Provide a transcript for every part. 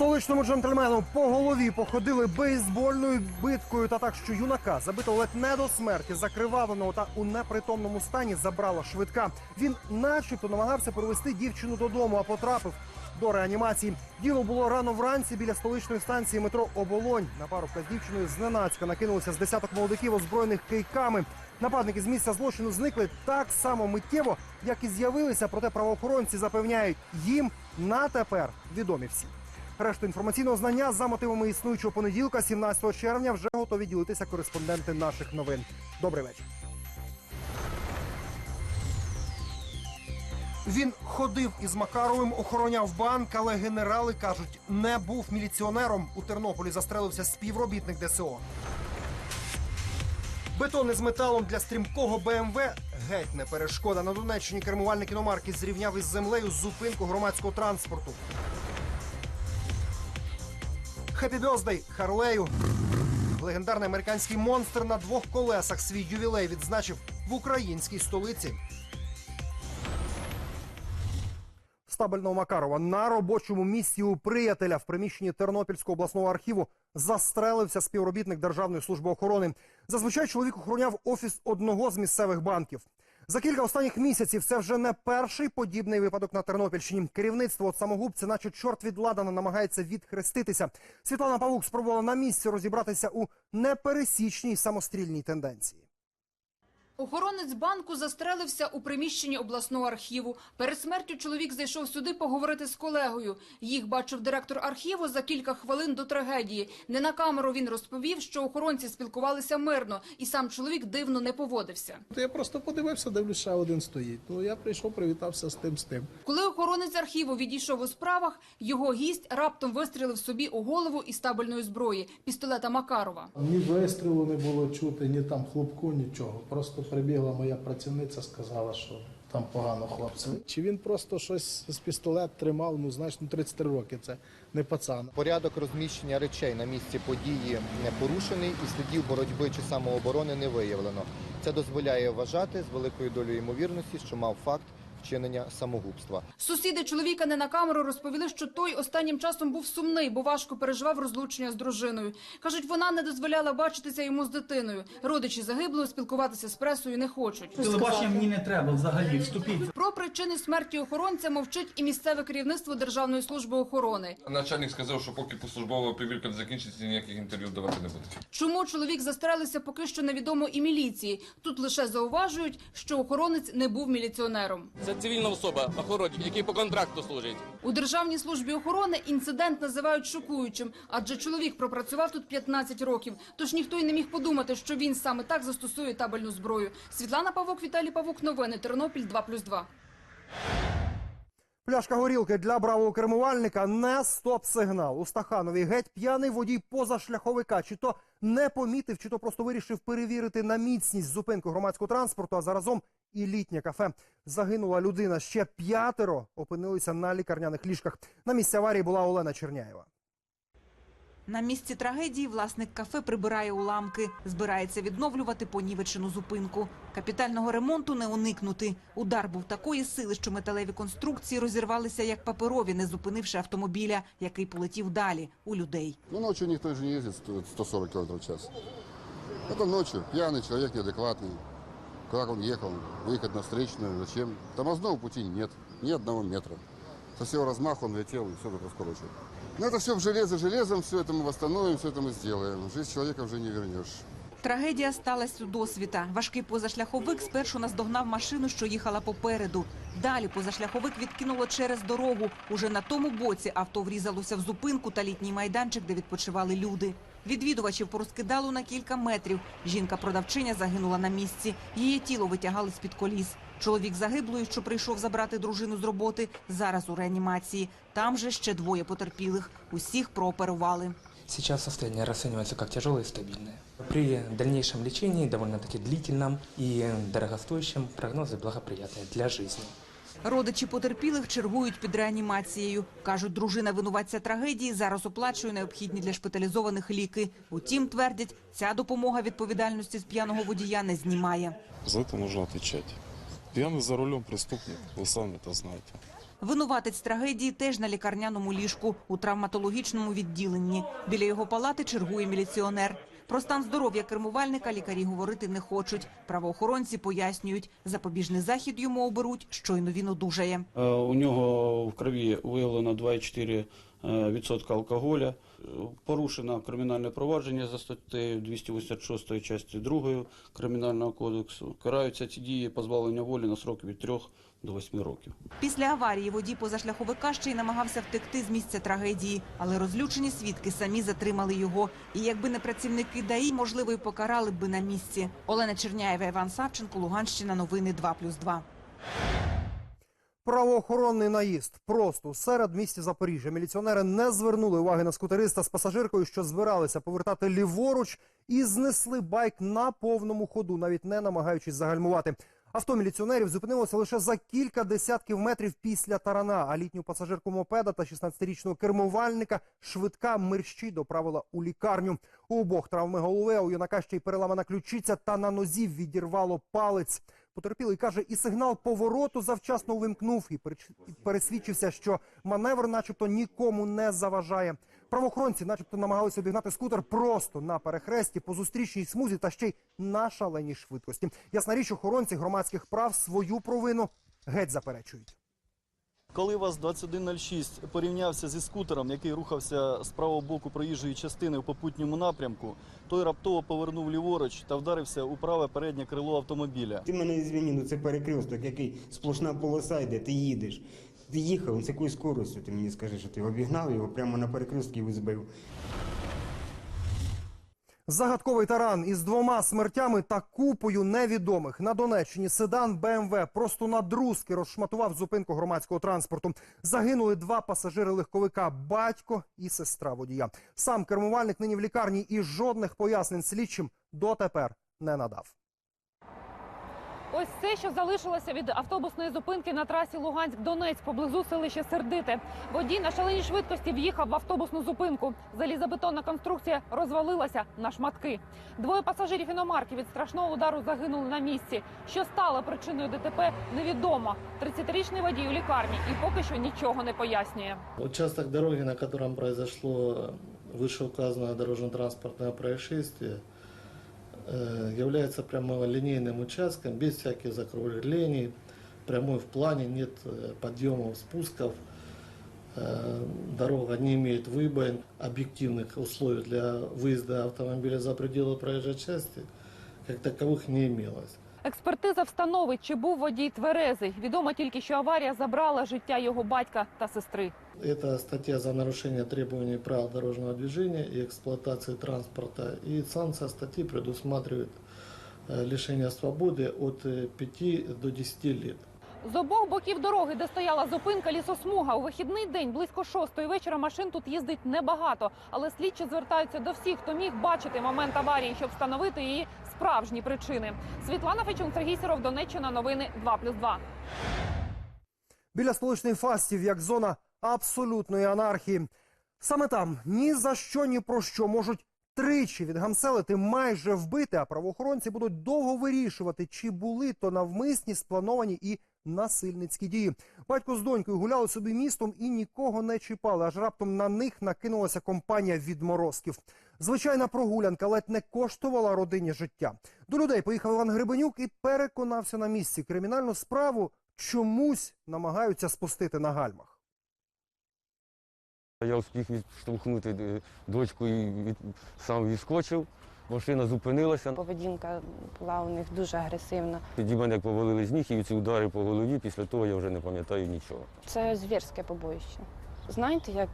Столичному джентльмену по голові походили бейсбольною биткою та так, що юнака забито ледь не до смерті, закривавленого та у непритомному стані забрала швидка. Він, начебто, намагався провести дівчину додому, а потрапив до реанімації. Діло було рано вранці біля столичної станції метро Оболонь. На парубка з дівчиною зненацька накинулися з десяток молодиків, озброєних кийками. Нападники з місця злочину зникли так само миттєво, як і з'явилися. Проте правоохоронці запевняють, їм на тепер відомі всі. Решту інформаційного знання за мотивами існуючого понеділка, 17 червня, вже готові ділитися кореспонденти наших новин. Добрий вечір. Він ходив із Макаровим, охороняв банк, але генерали кажуть, не був міліціонером. У Тернополі застрелився співробітник ДСО. Бетон із металом для стрімкого БМВ геть не перешкода. На Донеччині кермувальник іномарки зрівняв із землею зупинку громадського транспорту. Хеппі Бьоздей Харлею. Легендарний американський монстр на двох колесах свій ювілей відзначив в українській столиці. Стабельного Макарова на робочому місці у приятеля в приміщенні Тернопільського обласного архіву застрелився співробітник Державної служби охорони. Зазвичай чоловік охороняв офіс одного з місцевих банків. За кілька останніх місяців це вже не перший подібний випадок на Тернопільщині. Керівництво от самогубця, наче чорт від ладана, намагається відхреститися. Світлана Павук спробувала на місці розібратися у непересічній самострільній тенденції. Охоронець банку застрелився у приміщенні обласного архіву. Перед смертю чоловік зайшов сюди поговорити з колегою. Їх бачив директор архіву за кілька хвилин до трагедії. Не на камеру він розповів, що охоронці спілкувалися мирно, і сам чоловік дивно не поводився. То я просто подивився, дивлюсь, ще один стоїть. Ну я прийшов, привітався з тим, з тим. Коли охоронець архіву відійшов у справах, його гість раптом вистрілив собі у голову із табельної зброї – пістолета Макарова. Ні вистрілу не було чути, ні там хлопку, нічого. Просто прибігла моя працівниця, сказала, що там погано хлопцям. Чи він просто щось з пістолет тримав, ну знаєш, ну 33 роки, це не пацан. Порядок розміщення речей на місці події не порушений і слідів боротьби чи самооборони не виявлено. Це дозволяє вважати з великою долею ймовірності, що мав факт вчинення самогубства. Сусіди чоловіка не на камеру розповіли, що той останнім часом був сумний, бо важко переживав розлучення з дружиною. Кажуть, вона не дозволяла бачитися йому з дитиною. Родичі загиблого спілкуватися з пресою не хочуть. Телебачення мені не треба взагалі. Вступіть. Про причини смерті охоронця мовчить і місцеве керівництво Державної служби охорони. Начальник сказав, що поки службова перевірка не закінчиться, ніяких інтерв'ю давати не будуть. Чому чоловік застрелився, поки що невідомо і міліції. Тут лише зауважують, що охоронець не був міліціонером. Це цивільна особа, охоронник, який по контракту служить. У Державній службі охорони інцидент називають шокуючим, адже чоловік пропрацював тут 15 років. Тож ніхто й не міг подумати, що він саме так застосує табельну зброю. Світлана Павок, Віталій Павук. Новини Тернопіль 2+,2. Пляшка горілки для бравого кермувальника не стоп-сигнал. У Стаханові геть п'яний водій позашляховика. Чи то не помітив, чи то просто вирішив перевірити на міцність зупинку громадського транспорту, а заразом і літнє кафе. Загинула людина. Ще п'ятеро опинилися на лікарняних ліжках. На місці аварії була Олена Черняєва. На місці трагедії власник кафе прибирає уламки, збирається відновлювати понівечену зупинку. Капітального ремонту не уникнути. Удар був такої сили, що металеві конструкції розірвалися як паперові, не зупинивши автомобіля, який полетів далі у людей. Ну, ночью никто же не ездит 100 140 км в час. Это ночью. Пьяный человек, неадекватный. Как он ехал? Выехать на встречную, зачем? Тормозного пути нет, ни одного метра. Со всего размаха он летел и все такое скорочил. Но это все в железо железом, все это мы восстановим, все это мы сделаем. Жизнь человека уже не вернешь. Трагедія сталася у досвіта. Важкий позашляховик спершу наздогнав машину, що їхала попереду. Далі позашляховик відкинуло через дорогу. Уже на тому боці авто врізалося в зупинку та літній майданчик, де відпочивали люди. Відвідувачів порозкидало на кілька метрів. Жінка-продавчиня загинула на місці. Її тіло витягали з-під коліс. Чоловік загиблої, що прийшов забрати дружину з роботи, зараз у реанімації. Там же ще двоє потерпілих. Усіх прооперували. Сейчас состояние расценивается как тяжелое и стабильное. При дальнейшем лечении, довольно-таки длительном и дорогостоящем, прогнозы благоприятные для жизни. Родичі потерпілих чергують під реанімацією. Кажуть, дружина винуватця трагедії зараз оплачує необхідні для шпиталізованих ліки. Утім, твердять, ця допомога відповідальності з п'яного водія не знімає. За это нужно отвечать. Пьяный за рулем преступник, вы сами это знаете. Винуватець трагедії теж на лікарняному ліжку у травматологічному відділенні. Біля його палати чергує міліціонер. Про стан здоров'я кермувальника лікарі говорити не хочуть. Правоохоронці пояснюють, запобіжний захід йому оберуть, щойно він одужає. Е, У нього в крові виявлено 2,4% е, відсотка алкоголя. Порушено кримінальне провадження за статтею 286 частини 2 Кримінального кодексу. Караються ці дії позбавлення волі на срок від 3 до 8 років. Після аварії водій позашляховика ще й намагався втекти з місця трагедії, але розлючені свідки самі затримали його. І якби не працівники ДАІ, можливо, й покарали б на місці. Олена Черняєва, Іван Савченко, Луганщина. Новини 2+,2. Правоохоронний наїзд просто серед місті Запоріжжя. Міліціонери не звернули уваги на скутериста з пасажиркою, що збиралися повертати ліворуч, і знесли байк на повному ходу, навіть не намагаючись загальмувати. Авто міліціонерів зупинилося лише за кілька десятків метрів після тарана. А літню пасажирку мопеда та 16-річного кермувальника швидка мерщій доправила у лікарню. У обох травми голови, у юнака ще й переламана ключиця та на нозі відірвало палець. Потерпілий каже, і сигнал повороту завчасно переч- і пересвідчився, що маневр, начебто, нікому не заважає. Правоохоронці, начебто, намагалися обігнати скутер просто на перехресті по зустрічній смузі та ще й на шаленій швидкості. Ясна річ, охоронці громадських прав свою провину геть заперечують. Коли ВАЗ-2106 порівнявся зі скутером, який рухався з правого боку проїжджої частини в попутньому напрямку, той раптово повернув ліворуч та вдарився у праве переднє крило автомобіля. Ти мене звіні, ну це перекресток, який сплошна полоса йде, ти їдеш. Ти їхав, з якою скоростю ти мені скажи, що ти обігнав його прямо на перекрестки і збив. Загадковий таран із двома смертями та купою невідомих на Донеччині седан БМВ просто на друзки розшматував зупинку громадського транспорту. Загинули два пасажири легковика батько і сестра водія. Сам кермувальник нині в лікарні і жодних пояснень слідчим дотепер не надав. Ось це, що залишилося від автобусної зупинки на трасі Луганськ-Донець поблизу селища Сердите. Водій на шаленій швидкості в'їхав в автобусну зупинку. Залізобетонна конструкція розвалилася на шматки. Двоє пасажирів іномарки від страшного удару загинули на місці. Що стало причиною ДТП, невідомо. 30-річний водій у лікарні і поки що нічого не пояснює. Участок дороги, на котором произошло вышеуказанное дорожно-транспортное происшествие, является прямолинейным участком, без всяких закруглений, прямой в плане, нет э, подъемов, спусков. Э, Дорога не имеет выбоин, объективных условий для выезда автомобиля за пределы проезжей части, как таковых не имелось. Експертиза встановить, чи був водій тверезий. Відомо тільки, що аварія забрала життя його батька та сестри. Это статья за нарушение требований правил дорожного движения и эксплуатации транспорта. И санкция статьи предусматривает э, лишение свободы от э, 5 до 10 лет. З обох боків дороги, де стояла зупинка лісосмуга, у вихідний день близько шостої вечора машин тут їздить небагато. Але слідчі звертаються до всіх, хто міг бачити момент аварії, щоб встановити її справжні причини. Світлана Фечун, Сергій Сіров, Донеччина, новини 2+,2. Біля столичних фастів як зона абсолютної анархії. Саме там ні за що, ні про що можуть тричі відгамселити, майже вбити, а правоохоронці будуть довго вирішувати, чи були то навмисні, сплановані і насильницькі дії. Батько з донькою гуляли собі містом і нікого не чіпали, аж раптом на них накинулася компанія відморозків. Звичайна прогулянка ледь не коштувала родині життя. До людей поїхав Іван Гребенюк і переконався на місці. Кримінальну справу чомусь намагаються спустити на гальмах. Я встиг відштовхнути е, дочку і сам відскочив. Машина зупинилася. Поведінка була у них дуже агресивна. Тоді мене як повалили з ніг і ці удари по голові. Після того я вже не пам'ятаю нічого. Це звірське побоїще. Знаєте, як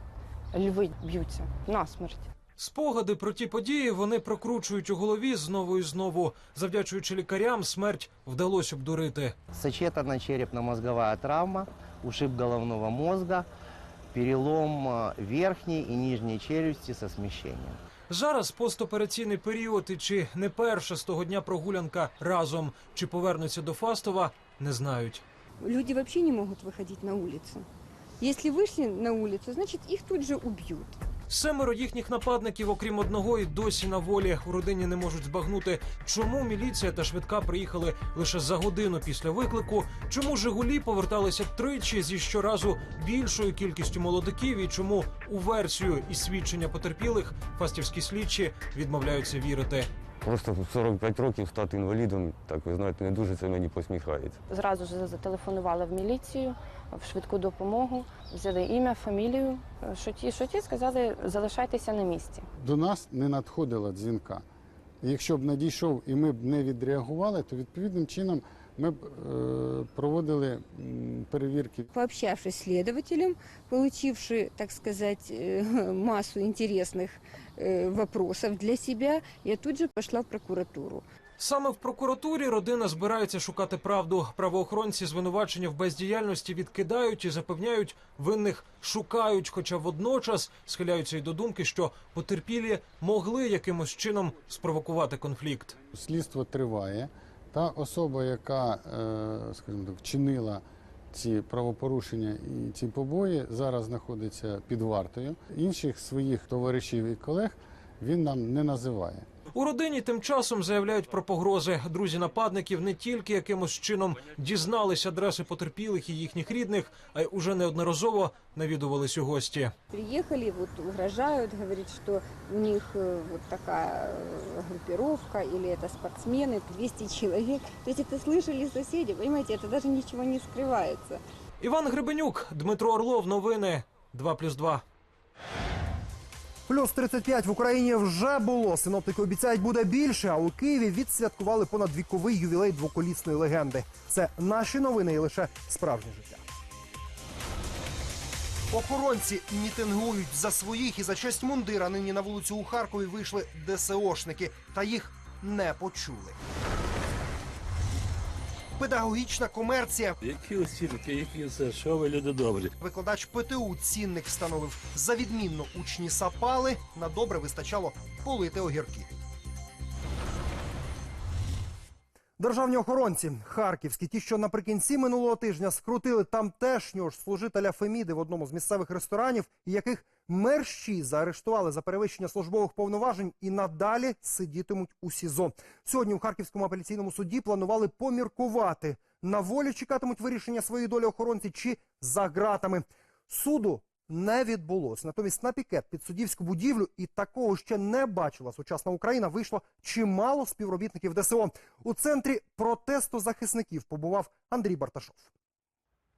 льви б'ються насмерть. Спогади про ті події вони прокручують у голові знову і знову. Завдячуючи лікарям, смерть вдалося обдурити. Сочетана черепно-мозговая травма, ушиб головного мозга, перелом верхней и нижней челюсти со смещением. Зараз постопераційний період і чи не перша з того дня прогулянка разом, чи повернуться до Фастова, не знають. Люди вообще не могут выходить на улицу. Если вышли на улицу, значит их тут же убьют. Семеро їхніх нападників, окрім одного, і досі на волі. У родині не можуть збагнути, чому міліція та швидка приїхали лише за годину після виклику, чому Жигулі поверталися тричі зі щоразу більшою кількістю молодиків, і чому у версію і свідчення потерпілих фастівські слідчі відмовляються вірити. Просто в 45 років стати інвалідом, так ви знаєте, не дуже це мені посміхається. Зразу ж зателефонували в міліцію, в швидку допомогу, взяли ім'я, фамілію. Що ті, що ті сказали, залишайтеся на місці. До нас не надходила дзвінка. Якщо б надійшов і ми б не відреагували, то відповідним чином ми б е, проводили м, перевірки. Пообщавшись с следователем, получивши, так сказать, э, массу интересных э, вопросов для себя, я тут же пошла в прокуратуру. Саме в прокуратурі родина збирається шукати правду. Правоохоронці звинувачення в бездіяльності відкидають і запевняють, винних шукають, хоча водночас схиляються й до думки, що потерпілі могли якимось чином спровокувати конфлікт. Слідство триває. Та особа, яка, е, скажімо так, чинила ці правопорушення і ці побої, зараз знаходиться під вартою. Інших своїх товаришів і колег він нам не називає. У родині тим часом заявляють про погрози. Друзі нападників не тільки якимось чином дізнались адреси потерпілих і їхніх рідних, а й уже неодноразово навідувались у гості. Приехали, вот угрожают, говорят, что у них э, вот такая э, группировка или это спортсмены, 200 человек. То есть это слышали соседи, понимаете, это даже ничего не скрывается. Іван Гребенюк, Дмитро Орлов. Новини 2+,2. Плюс 35 в Україні вже було. Синоптики обіцяють буде більше. А у Києві відсвяткували понад віковий ювілей двоколісної легенди. Це наші новини і лише справжнє життя. Охоронці мітингують за своїх і за честь мундира. Нині на вулицю у Харкові вийшли ДСОшники, та їх не почули. Педагогічна комерція. Які оцінки, які це, що ви люди добрі? Викладач ПТУ цінник встановив за відмінно учні сапали. На добре вистачало полити огірки. Державні охоронці харківські, ті, що наприкінці минулого тижня скрутили тамтешнього ж служителя Феміди в одному з місцевих ресторанів, яких мерщі заарештували за перевищення службових повноважень і надалі сидітимуть у СІЗО. Сьогодні у Харківському апеляційному суді планували поміркувати на волі чекатимуть вирішення своєї долі охоронці чи за ґратами. Суду не відбулось. Натомість на пікет під суддівську будівлю і такого ще не бачила сучасна Україна. Вийшло чимало співробітників ДСО. У центрі протесту захисників побував Андрій Барташов.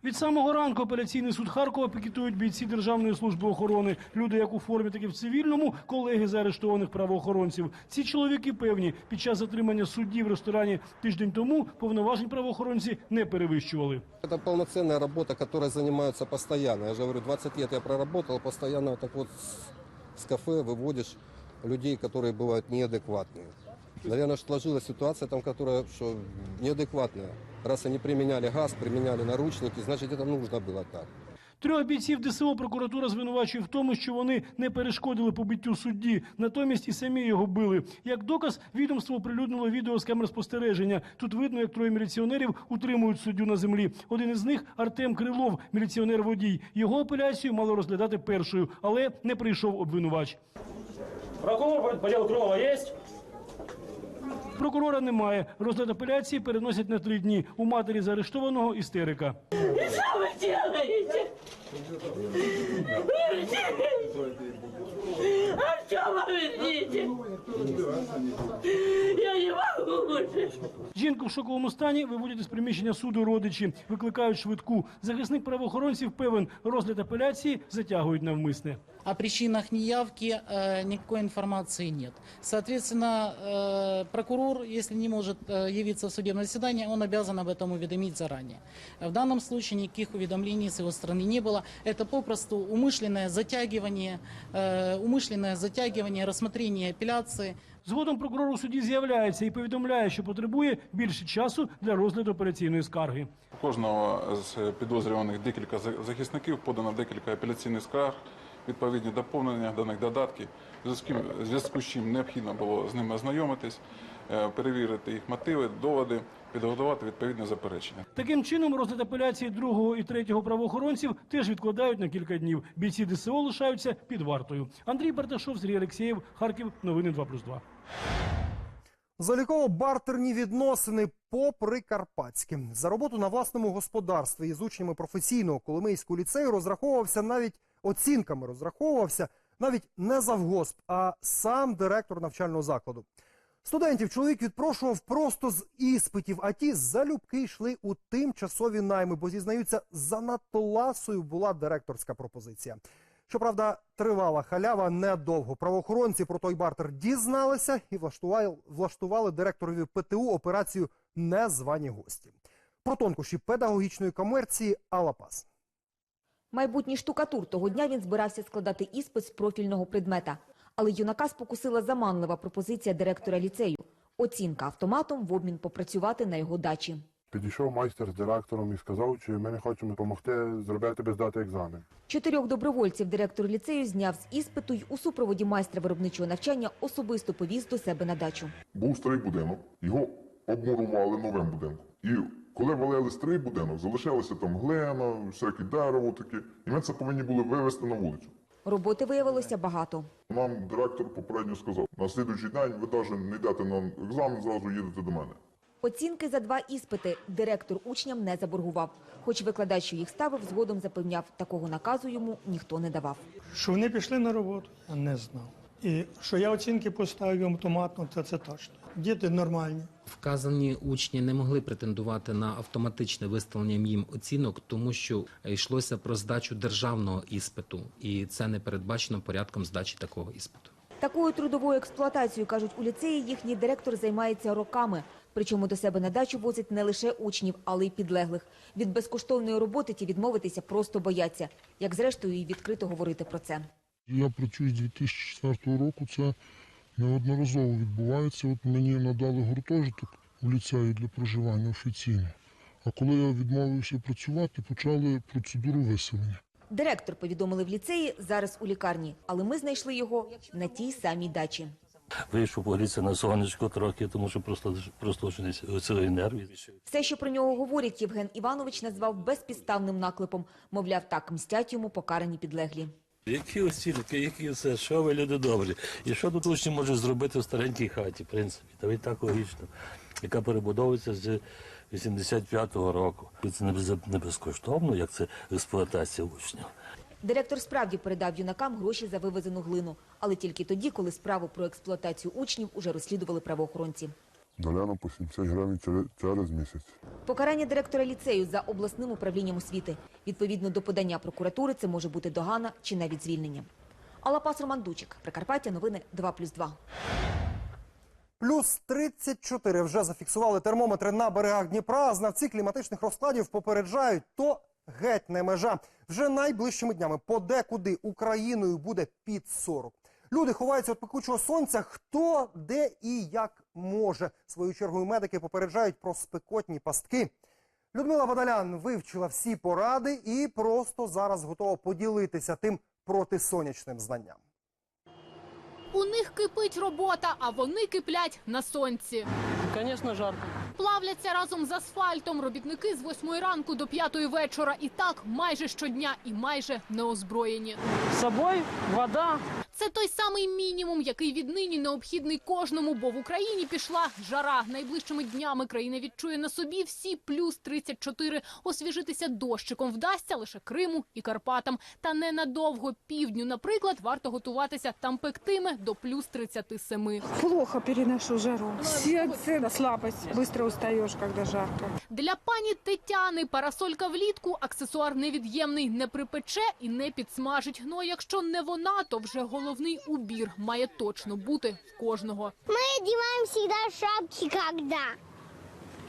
Від самого ранку апеляційний суд Харкова пікетують бійці Державної служби охорони. Люди як у формі, так і в цивільному, колеги заарештованих правоохоронців. Ці чоловіки певні, під час затримання судді в ресторані тиждень тому повноважень правоохоронці не перевищували. Это полноценная работа, которой занимаются постоянно. Я же говорю, 20 лет я проработал, постоянно вот так вот с, с кафе выводишь людей, которые бывают неадекватные. Наверное, что сложилась ситуация там, которая что, неадекватная. Раз они применяли газ, применяли наручники, значит это нужно было так. Трьох бійців ДСО прокуратура звинувачує в тому, що вони не перешкодили побиттю судді, натомість і самі його били. Як доказ, відомство оприлюднило відео з камер спостереження. Тут видно, як троє міліціонерів утримують суддю на землі. Один із них Артем Крилов, міліціонер-водій. Його апеляцію мало розглядати першою, але не прийшов обвинувач. Прокурор Крилова є? Прокурора немає. Розгляд апеляції переносять на три дні. У матері заарештованого істерика. Что вы делаете? А вы верните? Я не уже. Жінку в шоковому стані виводять із приміщення суду родичі, викликають швидку. Захисник правоохоронців певен, розгляд апеляції затягують навмисне. О причинах неявки э, никакой информации нет. Соответственно, э, прокурор, если не может э, явиться в судебное заседание, он обязан об этом уведомить заранее. В данном случае никаких уведомлений с его стороны не было. Это попросту умышленное затягивание, э, умышленное затягивание рассмотрения апелляции. Згодом прокурор у суді з'являється і повідомляє, що потребує більше часу для розгляду операційної скарги. У Кожного з підозрюваних декілька за- захисників подано декілька апеляційних скарг, відповідні доповнення даних додатків, в зв'язку- зв'язку з чим необхідно було з ними ознайомитись. е, перевірити їх мотиви, доводи, підготувати відповідне заперечення. Таким чином, розгляд апеляції другого і третього правоохоронців теж відкладають на кілька днів. Бійці ДСО лишаються під вартою. Андрій Барташов, Сергій Алексєєв, Харків. Новини 2+,2. Заліково-бартерні відносини по-прикарпатськи. За роботу на власному господарстві із учнями професійного Коломийського ліцею розраховувався навіть оцінками розраховувався навіть не завгосп, а сам директор навчального закладу. Студентів чоловік відпрошував просто з іспитів, а ті залюбки йшли у тимчасові найми, бо зізнаються, занадто ласою була директорська пропозиція. Щоправда, тривала халява недовго. Правоохоронці про той бартер дізналися і влаштували, влаштували директорові ПТУ операцію незвані гості. Про тонкощі педагогічної комерції Алапас. Майбутній штукатур того дня він збирався складати іспит з профільного предмета. Але юнака спокусила заманлива пропозиція директора ліцею – оцінка автоматом в обмін попрацювати на його дачі. Підійшов майстер з директором і сказав, чи ми не хочемо допомогти зробити без здати екзамен. Чотирьох добровольців директор ліцею зняв з іспиту й у супроводі майстра виробничого навчання особисто повіз до себе на дачу. Був старий будинок, його обмурували новим будинком. І коли валили старий будинок, залишилося там глина, всяке дерево таке. І ми це повинні були вивезти на вулицю. Роботи виявилося багато. Нам директор попередньо сказав, на слідуючий день ви навіть не йдете на екзамен, зразу їдете до мене. Оцінки за два іспити директор учням не заборгував. Хоч викладач, що їх ставив, згодом запевняв, такого наказу йому ніхто не давав. Що вони пішли на роботу, я не знав. І що я оцінки поставив автоматно, це, це точно. Діти нормальні. Вказані учні не могли претендувати на автоматичне виставлення їм оцінок, тому що йшлося про здачу державного іспиту, і це не передбачено порядком здачі такого іспиту. Такою трудовою експлуатацією, кажуть, у ліцеї їхній директор займається роками. Причому до себе на дачу возить не лише учнів, але й підлеглих. Від безкоштовної роботи ті відмовитися просто бояться. Як зрештою і відкрито говорити про це. Я працюю з 2004 року. Це неодноразово відбувається. От мені надали гуртожиток у ліцеї для проживання офіційно. А коли я відмовився працювати, почали процедуру виселення. Директор повідомили в ліцеї, зараз у лікарні, але ми знайшли його на тій самій дачі. Вийшов погрітися на сонечко трохи, тому що просто просто оцілий нерві. Все, що про нього говорять, Євген Іванович назвав безпідставним наклепом. Мовляв, так мстять йому покарані підлеглі. Які оцінки, які все, що ви люди добрі. І що тут учні можуть зробити в старенькій хаті, в принципі, та й так логічно, яка перебудовується з 85-го року. Це не без- не безкоштовно, як це експлуатація учнів. Директор справді передав юнакам гроші за вивезену глину, але тільки тоді, коли справу про експлуатацію учнів уже розслідували правоохоронці. Доляно по 70 гривень через, через місяць. Покарання директора ліцею за обласним управлінням освіти. Відповідно до подання прокуратури, це може бути догана чи навіть звільнення. Алапас Роман Дучик, Прикарпаття, новини 2+,2. Плюс 34 вже зафіксували термометри на берегах Дніпра. Знавці кліматичних розкладів попереджають, то геть не межа. Вже найближчими днями подекуди Україною буде під 40. Люди ховаються від пекучого сонця. Хто, де і як може. Свою чергою медики попереджають про спекотні пастки. Людмила Бадалян вивчила всі поради і просто зараз готова поділитися тим протисонячним знанням. У них кипить робота, а вони киплять на сонці. Звісно, жарко. Плавляться разом з асфальтом робітники з 8 ранку до 5 вечора. І так майже щодня і майже неозброєні. З собою вода. Це той самий мінімум, який віднині необхідний кожному, бо в Україні пішла жара. Найближчими днями країна відчує на собі всі плюс 34. Освіжитися дощиком вдасться лише Криму і Карпатам. Та ненадовго півдню, наприклад, варто готуватися. Там пектиме до плюс 37. Плохо переношу жару. Сердце, слабость. Быстро устаешь, когда жарко. Для пані Тетяни парасолька влітку аксесуар невід'ємний, не припече і не підсмажить. Ну а якщо не вона, то вже головний убір має точно бути в кожного. Мы одеваем всегда шапки, когда?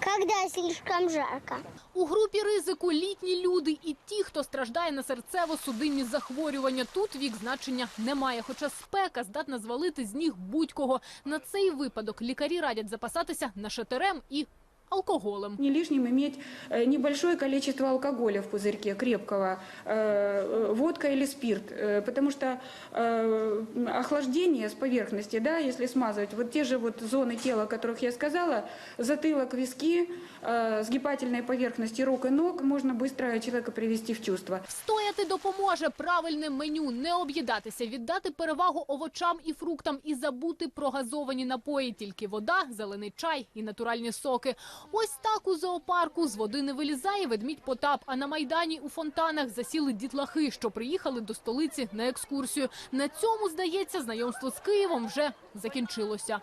Когда слишком жарко. У групі ризику літні люди і ті, хто страждає на серцево-судинні захворювання. Тут вік значення немає, хоча спека здатна звалити з ніг будь-кого. На цей випадок лікарі радять запасатися нашатирем і алкоголем. Не лишним иметь э, небольшое количество алкоголя в пузырьке крепкого, э, э, водка или спирт, э, потому что э, охлаждение с поверхности, да, если смазывать, вот те же вот зоны тела, о которых я сказала, затылок, виски, э, сгибательной поверхности рук и ног, можно быстро человека привести в чувство. Стояти допоможе правильне меню, не об'їдатися, віддати перевагу овочам і фруктам і забути про газовані напої. Тільки вода, зелений чай і натуральні соки. Ось так у зоопарку з води не вилізає ведмідь Потап. А на майдані у фонтанах засіли дітлахи, що приїхали до столиці на екскурсію. На цьому здається, знайомство з Києвом вже закінчилося.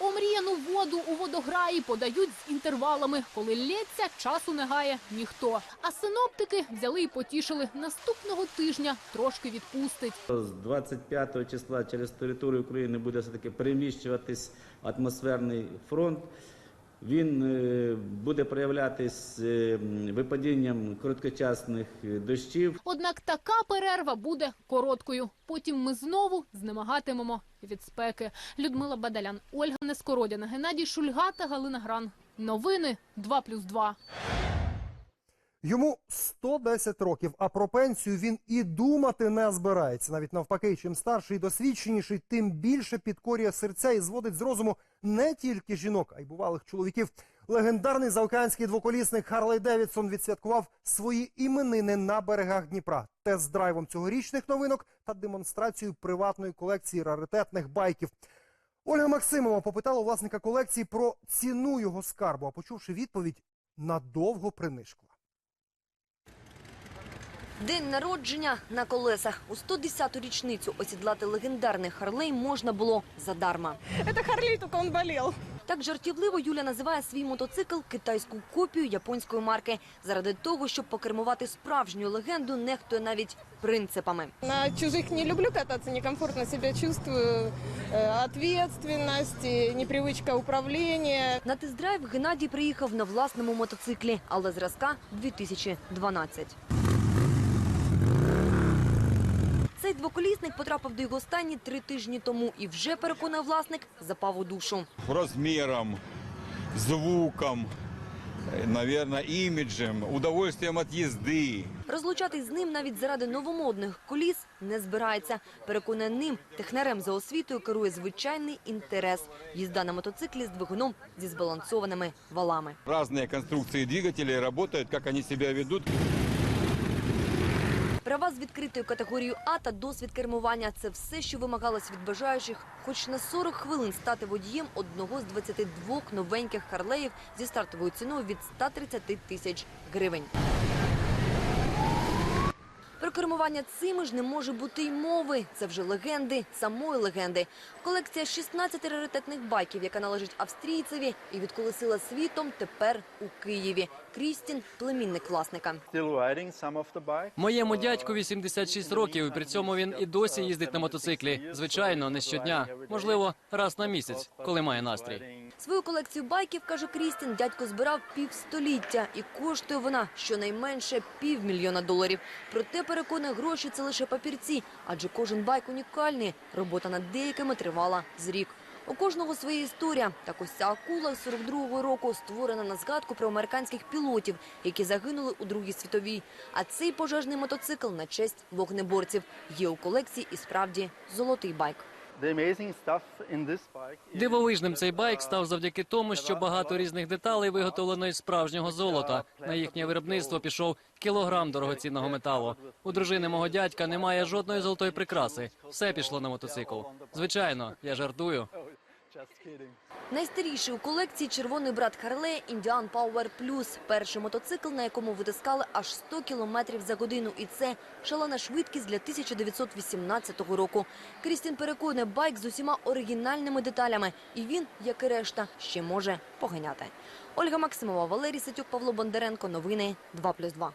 Омріяну воду у водограї подають з інтервалами. Коли лється, часу не гає ніхто. А синоптики взяли і потішили. Наступного тижня трошки відпустить. З 25 числа через територію України буде все-таки переміщуватись атмосферний фронт. Він е, буде проявлятись е, випадінням короткочасних е, дощів. Однак така перерва буде короткою. Потім ми знову знемагатимемо від спеки. Людмила Бадалян, Ольга Нескородяна, Геннадій Шульга та Галина Гран. Новини 2+,2. Йому 110 років, а про пенсію він і думати не збирається. Навіть навпаки, чим старший і досвідченіший, тим більше підкорює серця і зводить з розуму не тільки жінок, а й бувалих чоловіків. Легендарний заокеанський двоколісник Харлей Девідсон відсвяткував свої іменини на берегах Дніпра тест-драйвом цьогорічних новинок та демонстрацією приватної колекції раритетних байків. Ольга Максимова попитала у власника колекції про ціну його скарбу, а почувши відповідь, надовго принишкла. День народження на колесах. У 110-ту річницю осідлати легендарний Харлей можна було задарма. Це Харлей, тільки він болел. Так жартівливо Юля називає свій мотоцикл китайську копію японської марки. Заради того, щоб покермувати справжню легенду, нехтує навіть принципами. На чужих не люблю кататься, некомфортно себя чувствую. Э, Ответственность, и непривычка. На тест-драйв Геннадій приїхав на власному мотоциклі, але зразка 2012. Цей двоколісник потрапив до його стані три тижні тому і вже переконує власник запав у душу. размером, звуком, наверное, имиджем, удовольствием от езды. Розлучатись з ним навіть заради новомодних коліс не збирається. Переконує ним, технарем за освітою керує звичайний інтерес. Їзда на мотоциклі з двигуном зі збалансованими валами. Разные конструкции двигателей работают, как они себя ведут. Права з відкритою категорією А та досвід кермування – це все, що вимагалось від бажаючих хоч на 40 хвилин стати водієм одного з 22 новеньких харлеїв зі стартовою ціною від 130 тисяч гривень. Про кермування цими ж не може бути й мови. Це вже легенди самої легенди. Колекція 16 раритетних байків, яка належить австрійцеві і відколесила світом тепер у Києві. Крістін – племінник власника. Моєму дядьку 86 років, і при цьому він і досі їздить на мотоциклі. Звичайно, не щодня. Можливо, раз на місяць, коли має настрій. Свою колекцію байків, каже Крістін, дядько збирав півстоліття. І коштує вона щонайменше півмільйона доларів. Проте, переконує, гроші – це лише папірці. Адже кожен байк унікальний. Робота над деякими тривала з рік. У кожного своя історія. Так ось ця акула з 42-го року створена на згадку про американських пілотів, які загинули у Другій світовій. А цей пожежний мотоцикл на честь вогнеборців. Є у колекції і справді золотий байк. Дивовижним цей байк став завдяки тому, що багато різних деталей виготовлено із справжнього золота. На їхнє виробництво пішов кілограм дорогоцінного металу. У дружини мого дядька немає жодної золотої прикраси. Все пішло на мотоцикл. Звичайно, я жартую. Найстаріший у колекції червоний брат Харлея Індіан Power Plus. Перший мотоцикл, на якому витискали аж 100 кілометрів за годину. І це шалена швидкість для 1918 року. Крістін переконує байк з усіма оригінальними деталями. І він, як і решта, ще може поганяти. Ольга Максимова, Валерій Ситюк, Павло Бондаренко. Новини 2+,2.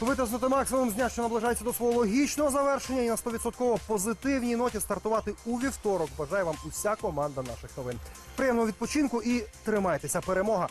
Витиснути максимум з дня, що наближається до свого логічного завершення і на 100% позитивній ноті стартувати у вівторок. Бажаю вам уся команда наших новин. Приємного відпочинку і тримайтеся. Перемога